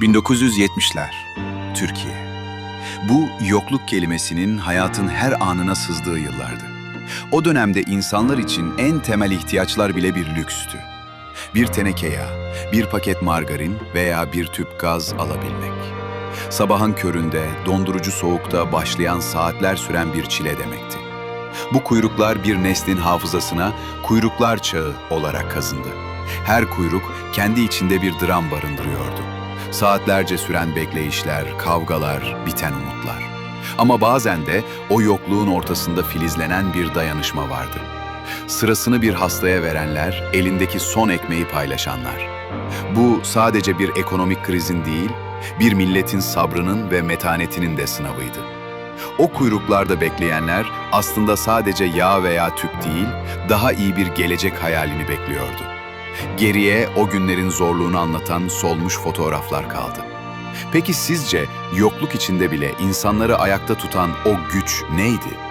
1970'ler, Türkiye. Bu yokluk kelimesinin hayatın her anına sızdığı yıllardı. O dönemde insanlar için en temel ihtiyaçlar bile bir lükstü. Bir teneke yağ, bir paket margarin veya bir tüp gaz alabilmek. Sabahın köründe, dondurucu soğukta başlayan saatler süren bir çile demekti. Bu kuyruklar bir neslin hafızasına kuyruklar çağı olarak kazındı. Her kuyruk kendi içinde bir dram barındırıyordu. Saatlerce süren bekleyişler, kavgalar, biten umutlar. Ama bazen de o yokluğun ortasında filizlenen bir dayanışma vardı. Sırasını bir hastaya verenler, elindeki son ekmeği paylaşanlar. Bu sadece bir ekonomik krizin değil, bir milletin sabrının ve metanetinin de sınavıydı. O kuyruklarda bekleyenler aslında sadece yağ veya tüp değil, daha iyi bir gelecek hayalini bekliyordu. Geriye o günlerin zorluğunu anlatan solmuş fotoğraflar kaldı. Peki sizce yokluk içinde bile insanları ayakta tutan o güç neydi?